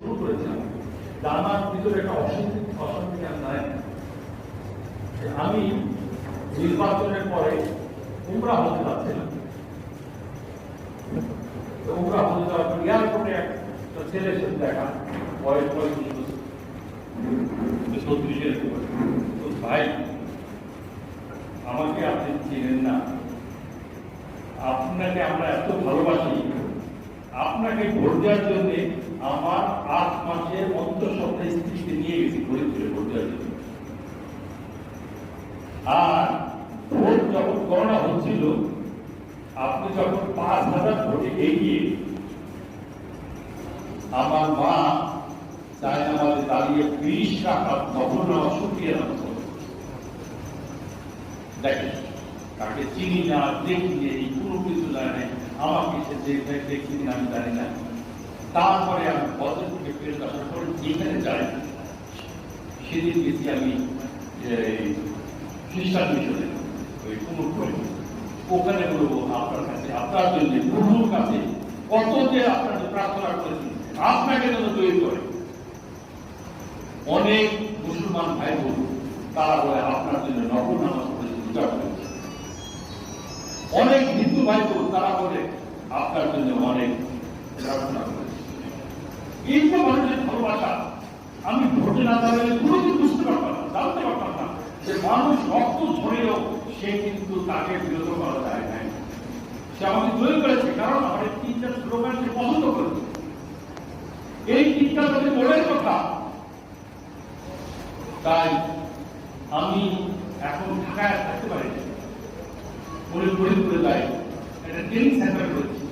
শুরু করেছিলাম। আমার ভিতরে একটা অশান্তি অশান্তি নাই। আমি নির্বাচনের পরে উমরা হতে যাচ্ছিলাম। উমরা হতে যাওয়ার পর এয়ারপোর্টে একটা ছেলের সাথে দেখা, বয়স পঁয়ত্রিশ ছত্রিশের তো ভাই, আমাকে আপনি চিনেন না। আপনাকে আমরা এত ভালোবাসি। আপনাকে ভোট দেওয়ার জন্য আমার আট মাসের অন্তর সপ্তাহে স্ত্রীকে নিয়ে গেছি ফরিদপুরে ভোট দেওয়ার জন্য। আর ভোট যখন করোনা হচ্ছিল, আপনি যখন পাঁচ হাজার ভোটে এগিয়ে আমার মা তাই আমাদের দাঁড়িয়ে বিশ টাকা আমার শুকিয়ে রাখতো দেখেন, তাকে চিনি না, দেখি এই কোনো কিছু জানে আমাকে আমি জানি না। তারপরে আমি থেকে ফেরত আসার পর যেখানে যাই, সেদিন গেছি আমি খ্রিস্টান মিশনে, ওই কুমুর ওখানে বলব আপনার কাছে, আপনার জন্য, প্রভুর কাছে, কত যে আপনার প্রার্থনা করেছি, আপনাকে যেন তৈরি করে। অনেক মুসলমান ভাই বোন, তারা বলে, আপনার জন্য নকল নামাজ পড়েছে অনেক হিন্দু ভাই বোন তারা বলে, আপনার জন্য অনেক প্রার্থনা করেছে। এই তো মানুষের ভালোবাসা, আমি ভোটে না দাঁড়ালে কোনোদিন বুঝতে পারতাম না, জানতে পারতাম না যে মানুষ রক্ত ঝরেও সে কিন্তু তাকে বিরত করা যায় নাই। সে আমাকে তৈরি করেছে, কারণ এই তিনটা স্লোগান সে পছন্দ করেছে। এই তিনটা যদি মনের কথা। তাই আমি এখন ঢাকায় থাকতে পারি না। মনে করে করে একটা ট্রেনিং সেন্টার করেছি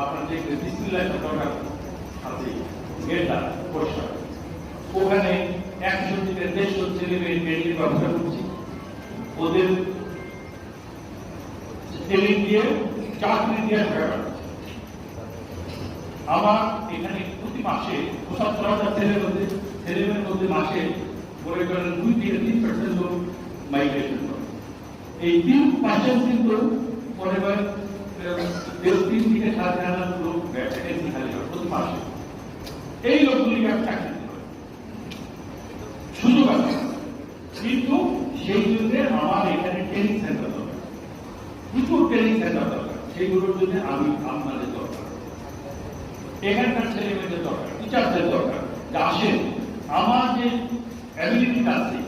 আপনার যে ডিসপ্লে দরকার আছে গেটটা পরিষ্কার। ওখানে একশো থেকে দেড়শো ছেলে মেয়ে ট্রেনিং ব্যবস্থা করছি। ওদের ট্রেনিং দিয়ে চাকরি দিয়ে টাকা আমার এখানে প্রতি মাসে পঁচাত্তর হাজার ছেলের মধ্যে ছেলেমেয়ের মধ্যে মাসে মনে করেন দুই থেকে তিন পার্সেন্ট লোক মাইগ্রেশন করে। এই তিন পার্সেন্ট কিন্তু মনে করেন আহ, দেড় তিন থেকে সাড়ে চার হাজার লোক ভ্যাকেন্সি খালি হয় প্রতি মাসে এই লোকগুলিকে আমি চাকরি। সুযোগ আছে। কিন্তু সেই জন্য আমার এখানে ট্রেনিং সেন্টার দরকার। প্রচুর ট্রেনিং সেন্টার দরকার। সেইগুলোর জন্য আমি আপনাদের দরকার। এখানকার ছেলে মেয়েদের দরকার টিচারদের দরকার। যে আসেন আমার যে অ্যাবিলিটিটা আছে,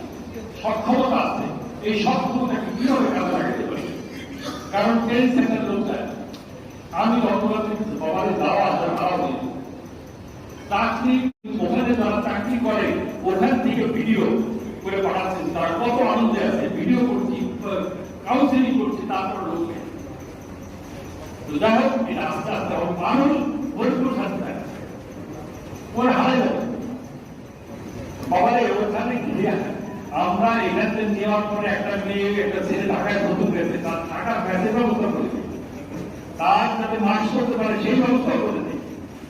সক্ষমতা আছে, এই সক্ষমতাকে কীভাবে কাজে লাগাতে পারি? কারণ ট্রেনিং সেন্টার লোক আমি গতকালকে সবারই যাওয়া আসা ভাড়া দিই চাকরি, ওখানে যারা চাকরি করে, ওখান থেকে ভিডিও করে পাঠাচ্ছেন। তারা কত আনন্দে আছে। ভিডিও করছি কাউন্সিলিং করছি, তারপর তো যাই হোক, এটা আস্তে আস্তে মানুষ শান্তি থাকে পরে হারে যাবে আমরা এখান নেওয়ার পরে একটা মেয়ে, একটা ছেলে ঢাকায় নতুন গেছে তার ব্যাসের ব্যবস্থা করে তার যাতে মাস করতে পারে, সেই ব্যবস্থা করে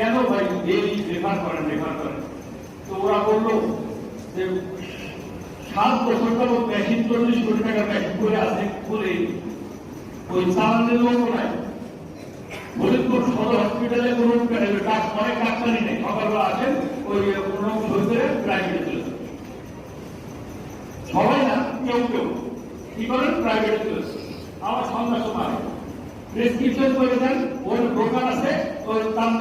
কেন ভাই ডেলি রেফার করেন রেফার করেন? তো ওরা বলল যে সাত বছর পর মেশিন চল্লিশ কোটি টাকার মেশিন করে আছে খুলে ওই চালানের লোক নাই। ফরিদপুর সদর হসপিটালে কোনো কাজ অনেক ডাক্তারই নেই। সকালবেলা আসেন, ওই কোনো করে প্রাইভেটে চলে। সবাই না, কেউ কেউ। কি করেন? প্রাইভেটে চলে। আমার সন্ধ্যা সময় প্রেসক্রিপশন করে দেন ওই দোকান আছে ওই দাম দিলে ওই যায় ওই এই জায়গায়। কি কি বলে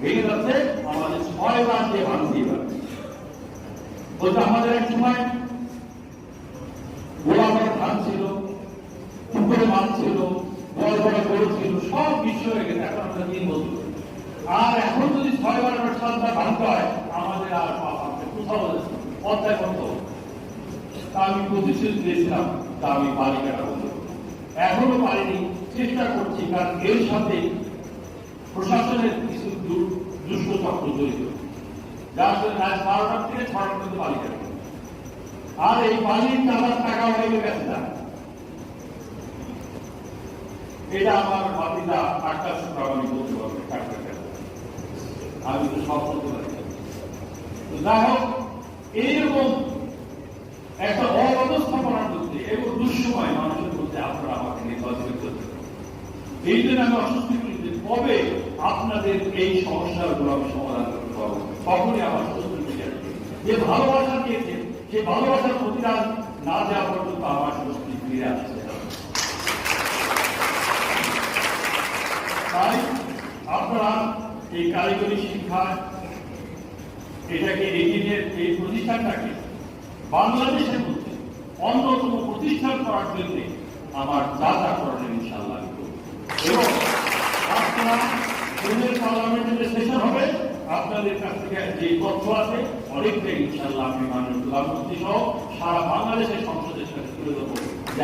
ভেঙে যাচ্ছে আমাদের ছয় বার ভাঙছি বলতে আমাদের এক সময় গোলা বড় ধান ছিল, পুকুরে মাছ ছিল, বড় বড় গরু ছিল, সব বিশ্ব হয়ে গেছে, এখন আমরা তিন বছর। আর এখন যদি ছয় বার আবার সাতটা ভাঙতে হয়, আমাদের আর কোথাও পদ্মায় কত তা আমি প্রতিশ্রুতি দিয়েছিলাম, তা আমি কাটা বন্ধ এখনও পারিনি, চেষ্টা করছি, কারণ এর সাথে প্রশাসনের দুষ্ট চক্র জড়িত যার জন্য আজ বারোটার থেকে ছটা পর্যন্ত বালি আর এই বালির চালার টাকা হয়ে গেছে না এটা আমার বাতিদা আটটা আমি বলতে পারব। আমি তো সব বলতে পারি। যাই হোক এইরকম একটা অব্যবস্থাপনার মধ্যে এবং দুঃসময় মানুষের মধ্যে আপনারা আমাকে নির্বাচিত করতে এই জন্য আমি অস্বস্তি করি কবে আপনাদের এই সমস্যাগুলো আমি সমাধান করতে পারব তখনই আমার ফিরে যে ভালোবাসা দিয়েছে সেই ভালোবাসার প্রতিদান না দেওয়া পর্যন্ত আমার স্বস্তি ফিরে আসছে তাই আপনারা এই কারিগরি শিক্ষা, এটাকে এগিয়ে এই প্রতিষ্ঠানটাকে বাংলাদেশের মধ্যে অন্যতম প্রতিষ্ঠান করার জন্য আমার যা যা করেন ইনশাল্লাহ এবং আপনারা জুনের পার্লামেন্টের সেশন হবে। আপনাদের কাছ থেকে যে তথ্য আছে, অনেকটাই ইনশাল্লাহ আমি মাননীয় প্রধানমন্ত্রী সহ সারা বাংলাদেশের সংসদের সাথে তুলে দেবো যে